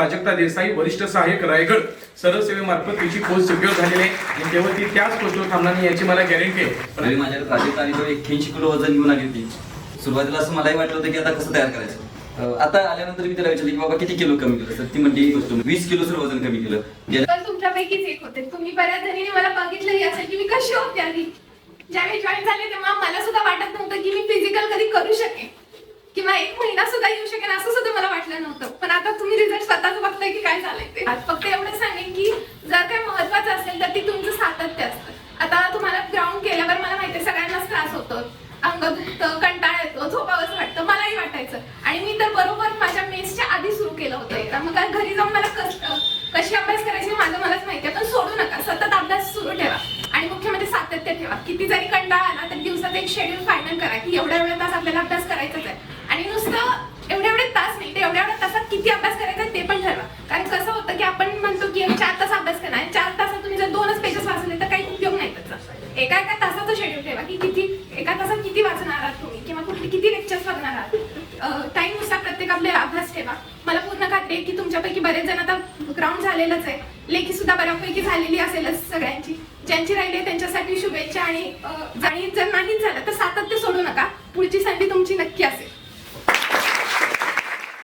प्राजक्ता देसाई वरिष्ठ सहाय्यक रायगड सरळ सेवेमार्फत तिची पोस्ट सिक्युअर झालेली आहे. आणि तेव्हा ती त्याच पोस्टवर थांबणार नाही याची मला गॅरंटी आहे. माझ्याकडे प्राजक्त आणि एक्क्याऐंशी किलो वजन घेऊन आली होती. सुरुवातीला असं मलाही वाटलं होतं की आता कसं तयार करायचं. आता आल्यानंतर मी तिला विचारलं की बाबा किती किलो कमी केलं? तर ती म्हणली वीस किलो सर वजन कमी केलं. पण तुमच्यापैकीच एक होते. तुम्ही बऱ्याच जणींनी मला बघितलंही असेल की मी कशी होते आधी. ज्यावेळी जॉईन झाले तेव्हा मला सुद्धा वाटत नव्हतं की मी फिजिकल कधी करू शकेन. किंवा एक महिना सुद्धा येऊ शकेन असं सुद्धा वाटलं नव्हतं. पण आता तुम्ही रिझल्ट स्वतःच बघताय की काय झालंय ते. आज फक्त एवढं सांगेन की जर काय महत्वाचं असेल तर ते तुमचं सातत्य असतं. आता तुम्हाला ग्राउंड केल्यावर मला माहिती आहे सगळ्यांनाच त्रास होतो. अंग दुखतं कंटाळा येतो झोपावंच वाटतं मलाही वाटायचं. आणि मी तर बरोबर माझ्या मेसच्या आधी सुरू केलं होतं एकदा. मग काय घरी जाऊन मला कष्ट कशी अभ्यास करायची माझं मलाच माहिती आहे. पण सोडू नका. सतत अभ्यास सुरू ठेवा. आणि मुख्य म्हणजे सातत्य ठेवा. किती जरी कंटाळा आला तर दिवसाचा एक शेड्यूल फायनल करा की एवढ्या एवढ्या तास आपल्याला अभ्यास करायचाच आहे. आणि नुसतं एवढ्या एवढे तास नाही ते एवढ्या एवढ्या तासात किती अभ्यास करायचा ते पण ठरवा. कारण कसं होतं की आपण म्हणतो की चार तास अभ्यास करणार. आणि चार तासात तुम्ही जर दोनच पेजेस वाचले तर काही उपयोग नाही त्याचा. एका एका तासाचं शेड्यूल ठेवा की किती एका तासात किती वाचणार आहात तुम्ही? किंवा कुठले किती लेक्चर्स बघणार आहात? टाईमनुसार प्रत्येक आपले अभ्यास ठेवा. मला पूर्ण खात्री आहे की तुमच्यापैकी बरेच जण आता ग्राउंड झालेलंच आहे. लेखी सुद्धा बऱ्यापैकी झालेली असेलच सगळ्यांची. ज्यांची राहिली आहे त्यांच्यासाठी शुभेच्छा आणि अं, जर नाही झालं तर सातत्य सोडू नका. पुढची साठी तुमची नक्की असेल.